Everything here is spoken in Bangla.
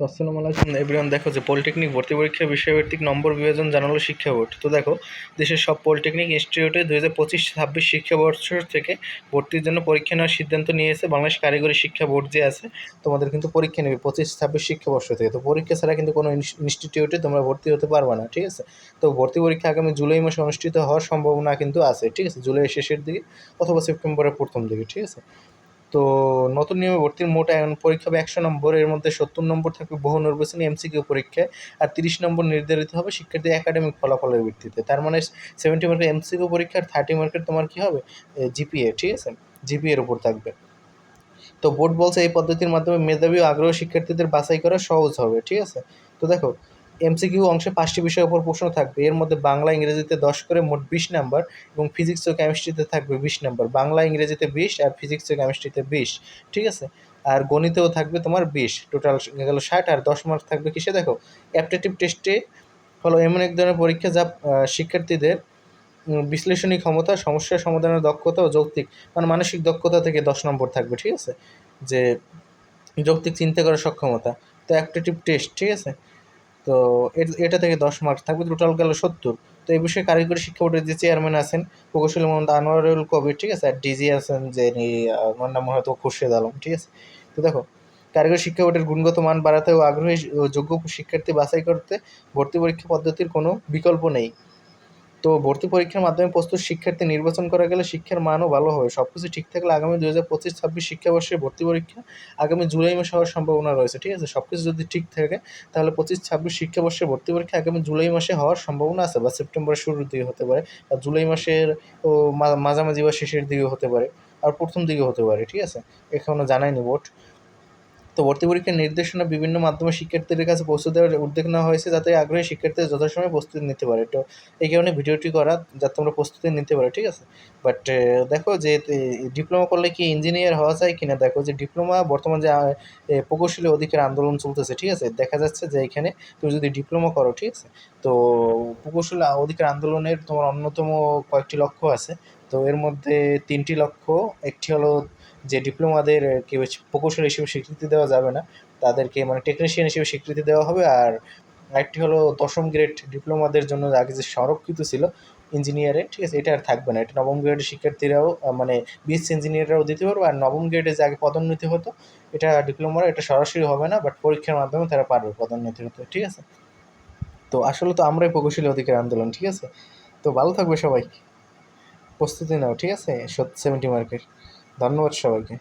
তো আসসালামু আলাইকুম এভরিওয়ান দেখো যে পলিটেকনিক ভর্তি পরীক্ষা, বিষয়ভিত্তিক নম্বর বিভাজন জানালো শিক্ষা বোর্ড। তো দেখো, দেশের সব পলিটেকনিক ইনস্টিটিউটে দু হাজার পঁচিশ ছাব্বিশ শিক্ষাবর্ষ থেকে ভর্তির জন্য পরীক্ষা নেওয়ার সিদ্ধান্ত নিয়েছে বাংলাদেশ কারিগরি শিক্ষা বোর্ড যে আছে, তোমাদের কিন্তু পরীক্ষা নেবে পঁচিশ ছাব্বিশ শিক্ষাবর্ষ থেকে। তো পরীক্ষা ছাড়া কিন্তু কোনো ইনস্টিটিউটে তোমরা ভর্তি হতে পারবে না, ঠিক আছে? তো ভর্তি পরীক্ষা আগামী জুলাই মাসে অনুষ্ঠিত হওয়ার সম্ভাবনা কিন্তু আছে, ঠিক আছে? জুলাইয়ের শেষের দিকে অথবা সেপ্টেম্বরের প্রথম দিকে, ঠিক আছে? তো নতুন নিয়মে ভর্তির মোট পরীক্ষা হবে একশো নম্বর, এর মধ্যে সত্তর নম্বর থাকবে বহু নির্বাচনী এমসিকিউ পরীক্ষায় আর তিরিশ নম্বর নির্ধারিত হবে শিক্ষার্থীর একাডেমিক ফলাফলের ভিত্তিতে। তার মানে সেভেন্টি মার্কের এমসিকিউ পরীক্ষা আর থার্টি মার্কের তোমার কী হবে? জিপিএ ঠিক আছে? জিপিএর উপর থাকবে। তো বোর্ড বলছে এই পদ্ধতির মাধ্যমে মেধাবী ও আগ্রহী শিক্ষার্থীদের বাছাই করা সহজ হবে, ঠিক আছে? তো দেখো এমসিকিউ অংশে পাঁচটি বিষয়ের উপর প্রশ্ন থাকবে। এর মধ্যে বাংলা, ইংরেজিতে দশ করে মোট বিশ নাম্বার এবং ফিজিক্স ও কেমিস্ট্রিতে থাকবে বিশ নাম্বার। বাংলা, ইংরেজিতে বিশ আর ফিজিক্স ও কেমিস্ট্রিতে বিশ, ঠিক আছে? আর গণিতেও থাকবে তোমার বিশ। টোটাল গেল ষাট আর দশ মার্ক থাকবে কিসে? দেখো অ্যাপটেটিভ টেস্টে হলো এমন এক ধরনের পরীক্ষা যা শিক্ষার্থীদের বিশ্লেষণী ক্ষমতা, সমস্যা সমাধানের দক্ষতা ও যৌক্তিক মানে মানসিক দক্ষতা থেকে দশ নম্বর থাকবে, ঠিক আছে? যে যৌক্তিক চিন্তা করার সক্ষমতা। তো অ্যাপটেটিভ টেস্ট ঠিক আছে? তো এটা থেকে দশ মার্কস থাকবে টোটাল গেল সত্তর। তো এই বিষয়ে কারিগরি শিক্ষা বোর্ডের যে চেয়ারম্যান আছেন, প্রকৌশলী মোহাম্মদ আনোয়ারুল কবির, ঠিক আছে? আর ডিজি আছেন যে ওনার নাম হয়তো খুরশেদ আলম, ঠিক আছে? তো দেখো, কারিগরি শিক্ষা বোর্ডের গুণগত মান বাড়াতে ও আগ্রহী যোগ্য শিক্ষার্থী বাছাই করতে ভর্তি পরীক্ষা পদ্ধতির কোনো বিকল্প নেই। তো ভর্তি পরীক্ষার মাধ্যমে প্রস্তুত শিক্ষার্থী নির্বাচন করা গেলে শিক্ষার মানও ভালো হবে। সব কিছু ঠিক থাকলে আগামী দু হাজার পঁচিশ, ছাব্বিশ শিক্ষাবর্ষে ভর্তি পরীক্ষা আগামী জুলাই মাসে হওয়ার সম্ভাবনা রয়েছে, ঠিক আছে? সব কিছু যদি ঠিক থাকে, তাহলে পঁচিশ, ছাব্বিশ শিক্ষাবর্ষে ভর্তি পরীক্ষা আগামী জুলাই মাসে হওয়ার সম্ভাবনা আছে বা সেপ্টেম্বরের শুরুর দিকে হতে পারে বা জুলাই মাসের ও মাঝামাঝি বা শেষের দিকে হতে পারে, আর প্রথম দিকে হতে পারে, ঠিক আছে? এখনও জানায়নি বোর্ড তো ভর্তি পরীক্ষার নির্দেশনা বিভিন্ন মাধ্যমে শিক্ষার্থীদের কাছে পৌঁছে দেওয়ার উদ্যোগ নেওয়া হয়েছে যাতে আগ্রহী শিক্ষার্থীরা যথাসময়ে প্রস্তুতি নিতে পারে। তো এই কারণে ভিডিওটি করা যাতে তোমরা প্রস্তুতি নিতে পারো, ঠিক আছে? বাট দেখো যে ডিপ্লোমা করলে কি ইঞ্জিনিয়ার হওয়া যায় কিনা? দেখো যে ডিপ্লোমা বর্তমান যে প্রকৌশলী অধিকার আন্দোলন চলতেছে, ঠিক আছে? দেখা যাচ্ছে যে, এখানে তুমি যদি ডিপ্লোমা করো, ঠিক আছে? তো প্রকৌশলী অধিকার আন্দোলনের তোমার অন্যতম কয়েকটি লক্ষ্য আছে। তো এর মধ্যে তিনটি লক্ষ্য, একটি হলো যে ডিপ্লোমাদের কি প্রকৌশল হিসেবে স্বীকৃতি দেওয়া যাবে না, তাদেরকে মানে টেকনিশিয়ান হিসেবে স্বীকৃতি দেওয়া হবে। আর একটি হলো দশম গ্রেড ডিপ্লোমাদের জন্য আগে যে সংরক্ষিত ছিল ইঞ্জিনিয়ারে ঠিক আছে, এটা আর থাকবে না। এটা নবম গ্রেডের শিক্ষার্থীরাও মানে বিএসসি ইঞ্জিনিয়াররাও দিতে পারবে। আর নবম গ্রেডে যে আগে পদোন্নতি হতো, এটা ডিপ্লোমার, এটা সরাসরি হবে না বাট পরীক্ষার মাধ্যমে তারা পারবে পদোন্নতি হতে, ঠিক আছে? তো আসলে তো আমরাই প্রকৌশলী অধিকার আন্দোলন, ঠিক আছে? তো ভালো থাকবে সবাই। প্রস্তুতি নাও, ঠিক আছে? সেভেন্টি মার্কের ধন্যবাদ সবাইকে